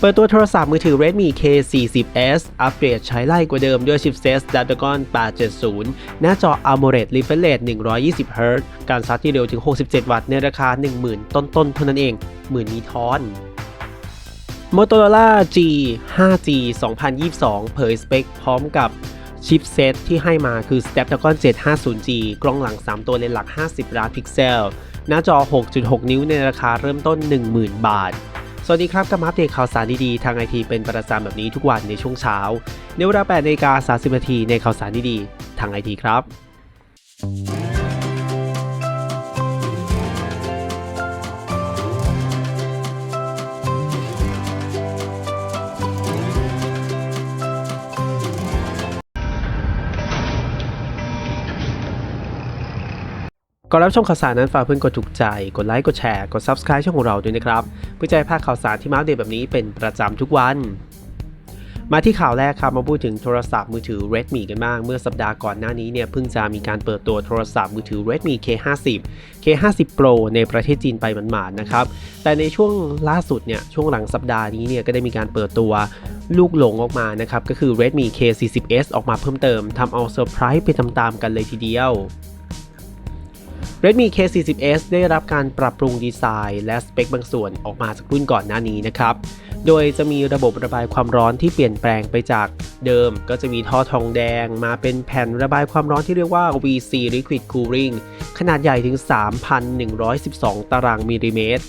เปิดตัวโทรศัพท์มือถือ Redmi K40s อัปเกรดใช้ไล่กว่าเดิมด้วยชิปเซต Snapdragon 870 หน้าจอ AMOLED Refresh Rate 120Hz การชาร์จที่เร็วถึง 67 วัตต์ในราคา 10,000 ต้นๆ เท่านั้นเองหมื่นนี้ทอน Motorola G 5G 2022 เผยสเปคพร้อมกับชิปเซตที่ให้มาคือ Snapdragon 750G กล้องหลัง 3 ตัวเลนส์หลัก 50 ล้านพิกเซล หน้าจอ 6.6 นิ้วในราคาเริ่มต้น 10,000 บาท สวัสดีครับกับมาอัปเดตข่าวสารดีๆ ทางไอทีเป็นประจำแบบนี้ทุกวันในช่วงเช้า ในเวลา8นาฬิกา30นาทีในข่าวสารดีๆ ทางไอทีครับ ก่อนรับชมข่าวสารนั้นฝากเพื่อนกดถูกใจ กดไลค์ กดแชร์ กด Subscribe ช่องของเราด้วยนะครับ เพื่อจะให้พลาดข่าวสารที่มาอัปเดตแบบนี้เป็นประจำทุกวันมาที่ข่าวแรกครับมาพูดถึงโทรศัพท์มือถือ Redmi กันบ้าง เมื่อสัปดาห์ก่อนหน้านี้เนี่ยเพิ่งจะมีการเปิดตัวโทรศัพท์มือถือ Redmi K50 K50 Pro ในประเทศจีนไปหมาดๆนะครับ แต่ในช่วงล่าสุดเนี่ยช่วงหลังสัปดาห์นี้เนี่ยก็ได้มีการเปิดตัวลูกหลงออกมานะครับ ก็คือ Redmi K40s ออกมาเพิ่มเติมทำเอาเซอร์ไพรส์ไปตามๆกันเลยทีเดียว Redmi K40s ได้รับการปรับปรุงดีไซน์ และสเปคบางส่วนออกมาจากรุ่นก่อนหน้านี้นะครับ โดยจะมีระบบระบายความร้อนที่เปลี่ยนแปลงไปจากเดิม ก็จะมีท่อทองแดง มาเป็นแผ่นระบายความร้อนที่เรียกว่า VC Liquid Cooling ขนาดใหญ่ถึง 3,112 ตารางมิลลิเมตร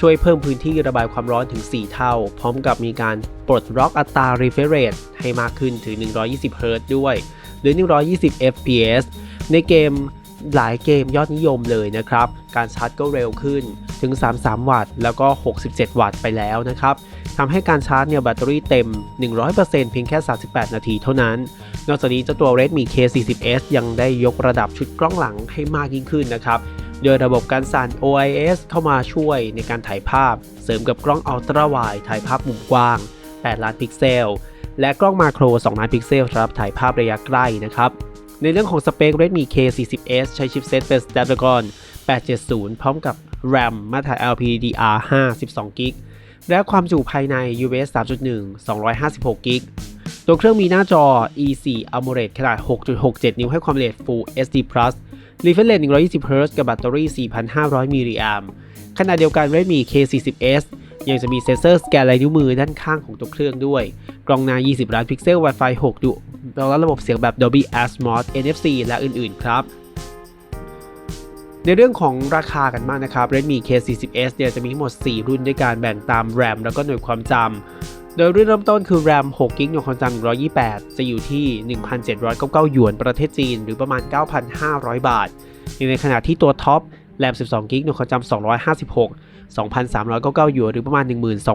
ช่วยเพิ่มพื้นที่ระบายความร้อนถึง 4 เท่า พร้อมกับมีการปลดล็อกอัตรา refresh rate ให้มากขึ้นถึง 120 Hz ด้วย หรือ 120 fps ในเกม หลายเกมยอดนิยมเลยนะครับ การชาร์จก็เร็วขึ้นถึง 33 วัตต์ แล้วก็ 67 วัตต์ไปแล้วนะครับทำให้การชาร์จเนี่ยแบตเตอรี่เต็ม 100%เพียงแค่ 38 นาทีเท่านั้น นอกจากนี้เจ้าตัว Redmi K40s ยังได้ยกระดับชุดกล้องหลังให้มากยิ่งขึ้นนะครับโดยระบบการสั่น OIS เข้ามาช่วยในการถ่ายภาพ เสริมกับกล้องอัลตร้าไวด์ถ่ายภาพมุมกว้าง 8 ล้านพิกเซล และกล้องมาโคร 2 ล้านพิกเซลสำหรับถ่ายภาพระยะใกล้นะครับ ในเรื่องของสเปค Redmi K40s ใช้ชิปเซตเป็น Snapdragon 870 พร้อมกับ RAM มาตรฐาน LPDDR5 12 g b และความจุภายใน UFS 3.1 256 g b ตัวเครื่องมีหน้าจอ E4 AMOLED ขนาด 6.67 นิ้วให้ความละเอียด Full HD Plus Refresh Rate 120 Hz กับแบตเตอรี่ 4,500 มิลลิแอมขณะเดียวกัน Redmi K40s ยังจะมีเซ็นเซอร์สแกนลายนิ้วมือด้านข้างของตัวเครื่องด้วย กล้องหน้า 20 ล้านพิกเซล Wi-Fi 6ดุ แล้วระบบเสียงแบบ Dolby Atmos NFC และอื่น ๆ ครับ ในเรื่องของราคากันบ้างนะครับ Redmi K40s เนี่ยจะมีทั้งหมด 4 รุ่นด้วยการแบ่งตาม RAM แล้วก็หน่วยความจำ โดยรุ่นเริ่มต้นคือ RAM 6 g b หน่วยความจำ128 จะอยู่ที่ 1,799หยวนประเทศจีน หรือประมาณ 9,500 บาท ในขณะที่ตัวท็อป RAM 12 g b หน่วยความจำ256 2,399หยวนหรือประมาณ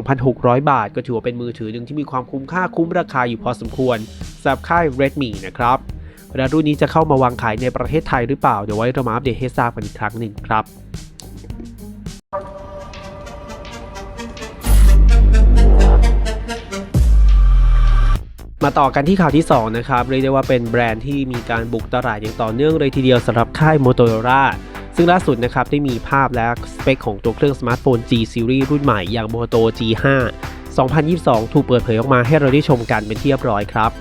12,600 บาท ก็ถือว่าเป็นมือถือหนึ่งที่มีความคุ้มค่าคุ้มราคาอยู่พอสมควร สำหรับค่าย Redmi นะครับและรุ่นนี้จะเข้ามาวางขายในประเทศไทยหรือเปล่า เดี๋ยวไว้เรามาอัปเดตให้ทราบกันอีกครั้งหนึ่งครับมาต่อกันที่ข่าวที่ 2 นะครับ เรียกได้ว่าเป็นแบรนด์ที่มีการบุกตลาดอย่างต่อเนื่องเลยทีเดียวสำหรับค่าย Motorola ซึ่งล่าสุดนะครับ ได้มีภาพและสเปคของตัวเครื่องสมาร์ทโฟน G Series รุ่นใหม่อย่าง Moto G5 2022 ถูกเปิดเผยออกมาให้เราได้ชมกันเป็นที่เรียบร้อยครับ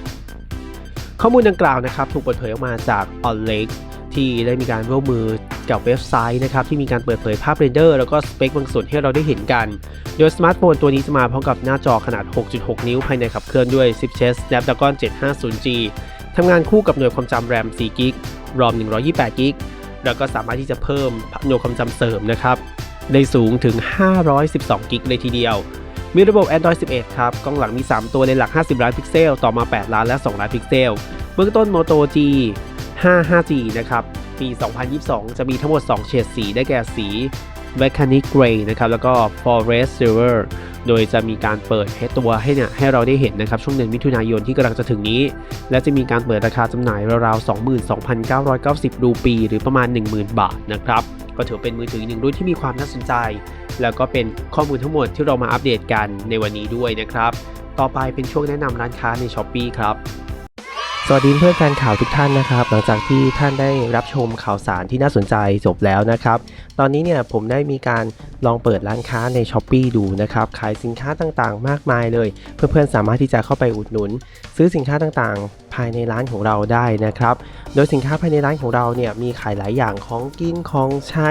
ข้อมูลดังกล่าวนะครับถูกเปิดเผยออกมาจาก On Lake ที่ได้มีการร่วมมือกับเว็บไซต์นะครับที่มีการเปิดเผยภาพเรนเดอร์แล้วก็สเปคบางส่วนให้เราได้เห็นกัน โดยสมาร์ทโฟนตัวนี้จะมาพร้อมกับหน้าจอขนาด 6.6 นิ้วภายในขับเคลื่อนด้วยชิปเซต Snapdragon 750G ทำงานคู่กับหน่วยความจำ RAM 4 g b ROM 128 g b แล้วก็สามารถที่จะเพิ่มหน่วยความจำเสริมนะครับได้สูงถึง 512 g b เลยทีเดียว มีระบบ Android 11 ครับ กล้องหลังมี 3 ตัวเลนส์หลัก 50 ล้านพิกเซล ต่อมา 8 ล้านและ 2 ล้านพิกเซล เบื้องต้น Moto G 55G นะครับ ปี 2022 จะมีทั้งหมด 2 เฉดสี ได้แก่สี Volcanic Gray นะครับ แล้วก็ Forest Silver โดยจะมีการเปิดให้ตัวให้เนี่ยให้เราได้เห็นนะครับ ช่วงเดือนมิถุนายนที่กำลังจะถึงนี้ และจะมีการเปิดราคาจำหน่ายราวๆ 22,990 รูปี หรือประมาณ 10,000 บาทนะครับ ก็ถือเป็นมือถืออีกหนึ่งรุ่นที่มีความน่าสนใจ แล้วก็เป็นข้อมูลทั้งหมดที่เรามาอัปเดตกันในวันนี้ด้วยนะครับ ต่อไปเป็นช่วงแนะนำร้านค้าใน s h อ p e e ครับสวัสดีเพื่อนแฟนข่าวทุกท่านนะครับ หลังจากที่ท่านได้รับชมข่าวสารที่น่าสนใจจบแล้วนะครับ ตอนนี้เนี่ยผมได้มีการลองเปิดร้านค้าใน s h อ p e e ดูนะครับ ขายสินค้าต่างๆ มากมายเลย เพื่อนๆสามารถที่จะเข้าไปอุดหนุน ซื้อสินค้าต่างๆ ภายในร้านของเราได้นะครับ โดยสินค้าภายในร้านของเราเนี่ยมีขายหลายอย่างของกินของใช้